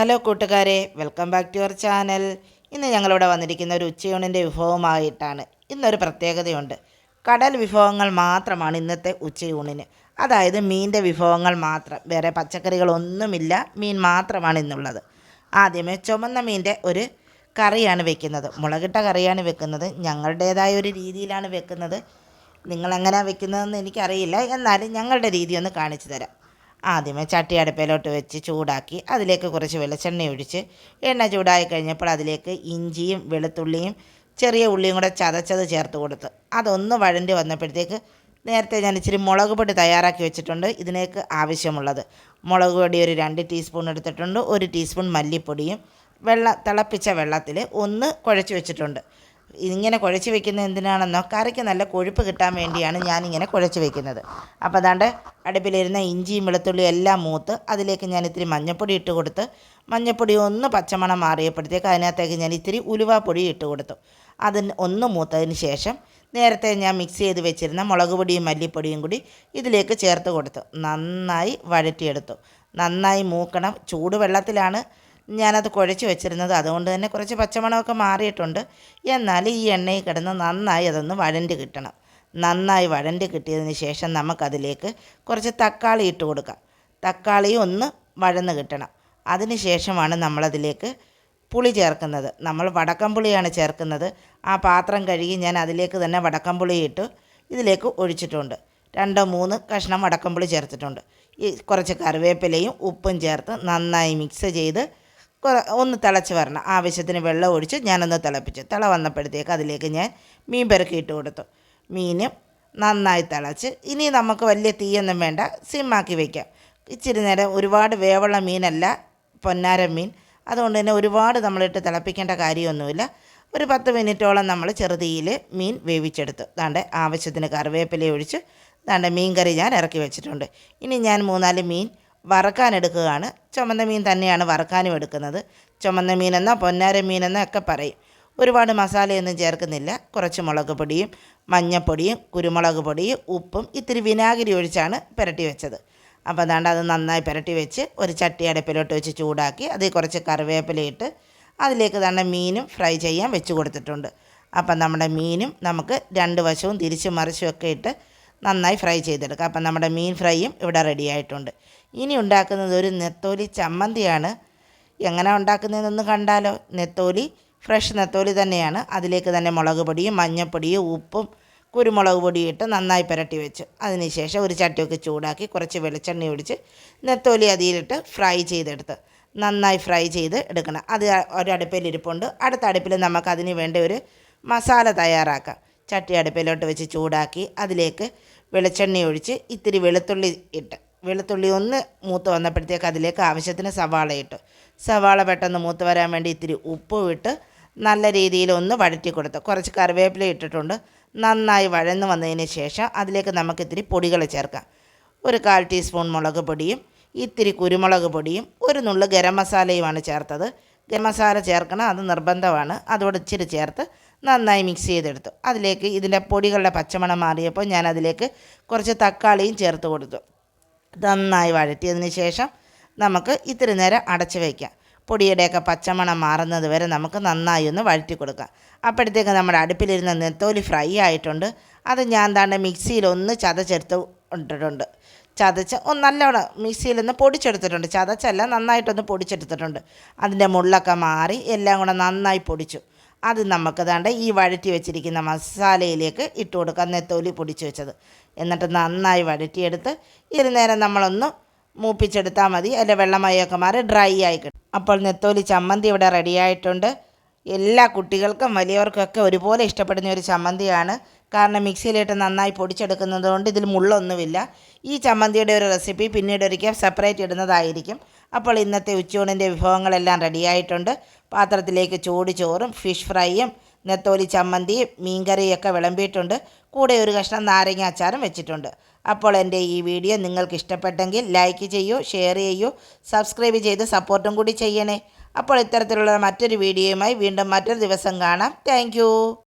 Hello കൂട്ടുകാരെ welcome back to your channel ഇന്ന് ഞങ്ങളിവിടെ വന്നിരിക്കുന്ന ഒരു ഉച്ചയൂണിന്റെ വിഭവമായിട്ടാണ്. ഇന്നൊരു പ്രത്യേകതയുണ്ട്. കടൽ വിഭവങ്ങൾ മാത്രമാണ് ഇന്നത്തെ ഉച്ചയൂണിന്. അതായത് മീനിന്റെ വിഭവങ്ങൾ മാത്രം. വേറെ പച്ചക്കറികളൊന്നുമില്ല. മീൻ മാത്രമാണ് ഇന്നുള്ളത്. ആദ്യമേ ചുമന്ന മീനിന്റെ ഒരു കറിയാണ് വെക്കുന്നത്. മുളകിട്ട കറിയാണ് വെക്കുന്നത്. ഞങ്ങളുടേതായ ഒരു രീതിയിലാണ് വെക്കുന്നത്. നിങ്ങളെങ്ങനെയാണ് വെക്കുന്നതെന്ന് എനിക്കറിയില്ല. എന്നാലും ഞങ്ങളുടെ രീതി ഒന്ന് കാണിച്ചു തരാം. ആദ്യമേ ചട്ടി അടുപ്പിലോട്ട് വെച്ച് ചൂടാക്കി അതിലേക്ക് കുറച്ച് വെളിച്ചെണ്ണ ഒഴിച്ച് എണ്ണ ചൂടായി കഴിഞ്ഞപ്പോൾ അതിലേക്ക് ഇഞ്ചിയും വെളുത്തുള്ളിയും ചെറിയ ഉള്ളിയും കൂടെ ചതച്ചത് ചേർത്ത് കൊടുത്ത് അതൊന്ന് വഴണ്ടി വന്നപ്പോഴത്തേക്ക് നേരത്തെ ഞാൻ ഇച്ചിരി മുളക് പൊടി തയ്യാറാക്കി വെച്ചിട്ടുണ്ട് ഇതിനേക്ക് ആവശ്യമുള്ളത്. മുളക് പൊടി ഒരു രണ്ട് ടീസ്പൂൺ എടുത്തിട്ടുണ്ട് ഒരു ടീസ്പൂൺ മല്ലിപ്പൊടിയും വെള്ള തിളപ്പിച്ച വെള്ളത്തിൽ ഒന്ന് കുഴച്ച് വെച്ചിട്ടുണ്ട്. ഇങ്ങനെ കുഴച്ച് വെക്കുന്നത് എന്തിനാണെന്നോ കറിക്ക് നല്ല കൊഴുപ്പ് കിട്ടാൻ വേണ്ടിയാണ് ഞാനിങ്ങനെ കുഴച്ച് വെക്കുന്നത്. അപ്പോൾ അതാണ്ട് അടുപ്പിലിരുന്ന ഇഞ്ചിയും വെളുത്തുള്ളിയും എല്ലാം മൂത്ത് അതിലേക്ക് ഞാൻ ഇത്തിരി മഞ്ഞൾപ്പൊടി ഇട്ട് കൊടുത്ത് മഞ്ഞൾപ്പൊടി ഒന്ന് പച്ചമണം മാറിയപ്പോഴത്തേക്ക് അതിനകത്തേക്ക് ഞാൻ ഇത്തിരി ഉലുവാപ്പൊടി ഇട്ട് കൊടുത്തു. അതിന് ഒന്ന് മൂത്തതിന് ശേഷം നേരത്തെ ഞാൻ മിക്സ് ചെയ്ത് വെച്ചിരുന്ന മുളക് പൊടിയും മല്ലിപ്പൊടിയും കൂടി ഇതിലേക്ക് ചേർത്ത് കൊടുത്തു. നന്നായി വഴറ്റിയെടുത്തു. നന്നായി മൂക്കണം. ചൂടുവെള്ളത്തിലാണ് ഞാനത് കുഴച്ച് വെച്ചിരുന്നത്. അതുകൊണ്ട് തന്നെ കുറച്ച് പച്ചമണമൊക്കെ മാറിയിട്ടുണ്ട്. എന്നാൽ ഈ എണ്ണയിൽ കിടന്ന് നന്നായി അതൊന്ന് വഴണ്ട് കിട്ടണം. നന്നായി വഴണ്ട് കിട്ടിയതിന് ശേഷം നമുക്കതിലേക്ക് കുറച്ച് തക്കാളി ഇട്ട് കൊടുക്കാം. തക്കാളി ഒന്ന് വഴന്ന് കിട്ടണം. അതിന് ശേഷമാണ് നമ്മളതിലേക്ക് പുളി ചേർക്കുന്നത്. നമ്മൾ വടക്കംപുളിയാണ് ചേർക്കുന്നത്. ആ പാത്രം കഴുകി ഞാൻ അതിലേക്ക് തന്നെ വടക്കംപുളി ഇട്ട് ഇതിലേക്ക് ഒഴിച്ചിട്ടുണ്ട്. രണ്ടോ മൂന്ന് കഷ്ണം വടക്കംപുളി ചേർത്തിട്ടുണ്ട്. ഈ കുറച്ച് കറിവേപ്പിലയും ഉപ്പും ചേർത്ത് നന്നായി മിക്സ് ചെയ്ത് ഒന്ന് തിളച്ച് വരണം. ആവശ്യത്തിന് വെള്ളം ഒഴിച്ച് ഞാനൊന്ന് തിളപ്പിച്ചു. തിള വന്നപ്പോഴത്തേക്ക് അതിലേക്ക് ഞാൻ മീൻ പെറുക്കി ഇട്ട് കൊടുത്തു. മീനും നന്നായി തിളച്ച്. ഇനി നമുക്ക് വലിയ തീയൊന്നും വേണ്ട. സിമ്മാക്കി വയ്ക്കാം ഇച്ചിരി നേരം ഒരുപാട് വേവുള്ള മീനല്ല പൊന്നാര മീൻ. അതുകൊണ്ട് തന്നെ ഒരുപാട് നമ്മളിട്ട് തിളപ്പിക്കേണ്ട കാര്യമൊന്നുമില്ല. ഒരു പത്ത് മിനിറ്റോളം നമ്മൾ ചെറുതീയിൽ മീൻ വേവിച്ചെടുത്തു. ദാണ്ട് ആവശ്യത്തിന് കറിവേപ്പില ഒഴിച്ച് ദാണ്ട് മീൻ കറി ഞാൻ ഇറക്കി വെച്ചിട്ടുണ്ട്. ഇനി ഞാൻ മൂന്നാൽ മീൻ വറക്കാൻ എടുക്കുകയാണ് ചുമന്ന മീൻ തന്നെയാണ് വറക്കാനും എടുക്കുന്നത്. ചുമന്ന മീനെന്നോ പൊന്നാര മീനെന്നോ ഒക്കെ പറയും. ഒരുപാട് മസാലയൊന്നും ചേർക്കുന്നില്ല. കുറച്ച് മുളക് പൊടിയും മഞ്ഞൾപ്പൊടിയും കുരുമുളക് പൊടിയും ഉപ്പും ഇത്തിരി വിനാഗിരി ഒഴിച്ചാണ് പുരട്ടി വെച്ചത്. അപ്പോൾ അതാണ്ട് അത് നന്നായി പുരട്ടി വെച്ച് ഒരു ചട്ടി അടപ്പിലോട്ട് വെച്ച് ചൂടാക്കി അതിൽ കുറച്ച് കറിവേപ്പിലയിട്ട് അതിലേക്ക് തന്നെ മീനും ഫ്രൈ ചെയ്യാൻ വെച്ച് കൊടുത്തിട്ടുണ്ട്. അപ്പം നമ്മുടെ മീനും നമുക്ക് രണ്ട് വശവും തിരിച്ചും മറിച്ചും ഒക്കെ ഇട്ട് നന്നായി ഫ്രൈ ചെയ്തെടുക്കുക അപ്പം നമ്മുടെ മീൻ ഫ്രൈയും ഇവിടെ റെഡി ആയിട്ടുണ്ട്. ഇനി ഉണ്ടാക്കുന്നത് ഒരു നെത്തോലി ചമ്മന്തിയാണ്. എങ്ങനെ ഉണ്ടാക്കുന്നതെന്നൊന്ന് കണ്ടാലോ? നെത്തോലി ഫ്രഷ് നെത്തോലി തന്നെയാണ്. അതിലേക്ക് തന്നെ മുളക് പൊടിയും മഞ്ഞൾപ്പൊടിയും ഉപ്പും കുരുമുളക് പൊടിയും ഇട്ട് നന്നായി പുരട്ടി വെച്ചു. അതിനുശേഷം ഒരു ചട്ടിയൊക്കെ ചൂടാക്കി കുറച്ച് വെളിച്ചെണ്ണ ഒഴിച്ച് നെത്തോലി അതിയിലിട്ട് ഫ്രൈ ചെയ്തെടുത്ത് നന്നായി ഫ്രൈ ചെയ്ത് എടുക്കണം. അത് ഒരടുപ്പിൽ ഇരിപ്പുണ്ട്. അടുത്ത അടുപ്പിൽ നമുക്ക് അതിന് വേണ്ട ഒരു മസാല തയ്യാറാക്കാം. ചട്ടി അടുപ്പിലോട്ട് വെച്ച് ചൂടാക്കി അതിലേക്ക് വെളിച്ചെണ്ണ ഒഴിച്ച് ഇത്തിരി വെളുത്തുള്ളി ഇട്ട്. വെളുത്തുള്ളി ഒന്ന് മൂത്ത് വന്നപ്പോഴത്തേക്ക് അതിലേക്ക് ആവശ്യത്തിന് സവാള ഇട്ടു. സവാള പെട്ടെന്ന് മൂത്ത് വരാൻ വേണ്ടി ഇത്തിരി ഉപ്പും ഇട്ട് നല്ല രീതിയിൽ ഒന്ന് വഴറ്റി കൊടുത്തു. കുറച്ച് കറിവേപ്പില ഇട്ടിട്ടുണ്ട്. നന്നായി വഴന്ന് വന്നതിന് ശേഷം അതിലേക്ക് നമുക്ക് ഇത്തിരി പൊടികൾ ചേർക്കാം. ഒരു കാൽ ടീസ്പൂൺ മുളക് പൊടിയും ഇത്തിരി കുരുമുളക് പൊടിയും ഒരു നുള്ളു ഗരം മസാലയുമാണ് ചേർത്തത്. ഗരം മസാല ചേർക്കണം അത് നിർബന്ധമാണ്. അതോട് ഇച്ചിരി ചേർത്ത് നന്നായി മിക്സ് ചെയ്തെടുത്തു. അതിലേക്ക് ഇതിന്റെ പൊടികളുടെ പച്ചമണം മാറിയപ്പോൾ ഞാൻ അതിലേക്ക് കുറച്ച് തക്കാളിയും ചേർത്ത് കൊടുത്തു. നന്നായി വഴറ്റിയതിന് ശേഷം നമുക്ക് ഇത്തിരി നേരം അടച്ച് വയ്ക്കാം. പൊടിയുടെയൊക്കെ പച്ചമണം മാറുന്നത് വരെ നമുക്ക് നന്നായി ഒന്ന് വഴറ്റി കൊടുക്കാം. അപ്പോഴത്തേക്ക് നമ്മുടെ അടുപ്പിലിരുന്ന നെത്തോലി ഫ്രൈ ആയിട്ടുണ്ട്. അത് ഞാൻ താണ്ട് മിക്സിയിൽ ഒന്ന് ചതച്ചെടുത്ത് ഇട്ടിട്ടുണ്ട് ചതച്ച് ഒന്ന് നല്ലോണം മിക്സിയിലൊന്ന് പൊടിച്ചെടുത്തിട്ടുണ്ട്. ചതച്ചല്ല നന്നായിട്ടൊന്ന് പൊടിച്ചെടുത്തിട്ടുണ്ട്. അതിന്റെ മുള്ളൊക്കെ മാറി എല്ലാം കൂടെ നന്നായി പൊടിച്ചു. അത് നമുക്ക് ദാണ്ട് ഈ വഴറ്റി വെച്ചിരിക്കുന്ന മസാലയിലേക്ക് ഇട്ട് കൊടുക്കാം. നെത്തോലി പൊടിച്ച് വെച്ചത്. എന്നിട്ട് നന്നായി വഴറ്റിയെടുത്ത് ഇരു നേരം നമ്മളൊന്ന് മൂപ്പിച്ചെടുത്താൽ മതി. അതിന്റെ വെള്ളമയൊക്കെ മാറി ഡ്രൈ ആയി കിട്ടും. അപ്പോൾ നെത്തോലി ചമ്മന്തി ഇവിടെ റെഡി ആയിട്ടുണ്ട്. എല്ലാ കുട്ടികൾക്കും വലിയവർക്കൊക്കെ ഒരുപോലെ ഇഷ്ടപ്പെടുന്ന ഒരു ചമ്മന്തിയാണ്. കാരണം മിക്സിയിലിട്ട് നന്നായി പൊടിച്ചെടുക്കുന്നത് കൊണ്ട് ഇതിൽ മുള്ളൊന്നുമില്ല. ഈ ചമ്മന്തിയുടെ ഒരു റെസിപ്പി പിന്നീട് ഒരിക്കൽ സെപ്പറേറ്റ് ഇടുന്നതായിരിക്കും. അപ്പോൾ ഇന്നത്തെ ഉച്ചയൂണിന്റെ വിഭവങ്ങളെല്ലാം റെഡിയായിട്ടുണ്ട്. പാത്രത്തിലേക്ക് ചൂട് ചോറും ഫിഷ് ഫ്രൈയും നെത്തോലി ചമ്മന്തിയും മീൻകറിയൊക്കെ വിളമ്പിയിട്ടുണ്ട്. കൂടെ ഒരു കഷ്ണം നാരങ്ങ അച്ചാറും വെച്ചിട്ടുണ്ട്. അപ്പോൾ എന്റെ ഈ വീഡിയോ നിങ്ങൾക്ക് ഇഷ്ടപ്പെട്ടെങ്കിൽ ലൈക്ക് ചെയ്യൂ ഷെയർ ചെയ്യൂ സബ്സ്ക്രൈബ് ചെയ്ത് സപ്പോർട്ടും കൂടി ചെയ്യണേ. അപ്പോൾ ഇത്തരത്തിലുള്ള മറ്റൊരു വീഡിയോയുമായി വീണ്ടും മറ്റൊരു ദിവസം കാണാം. താങ്ക്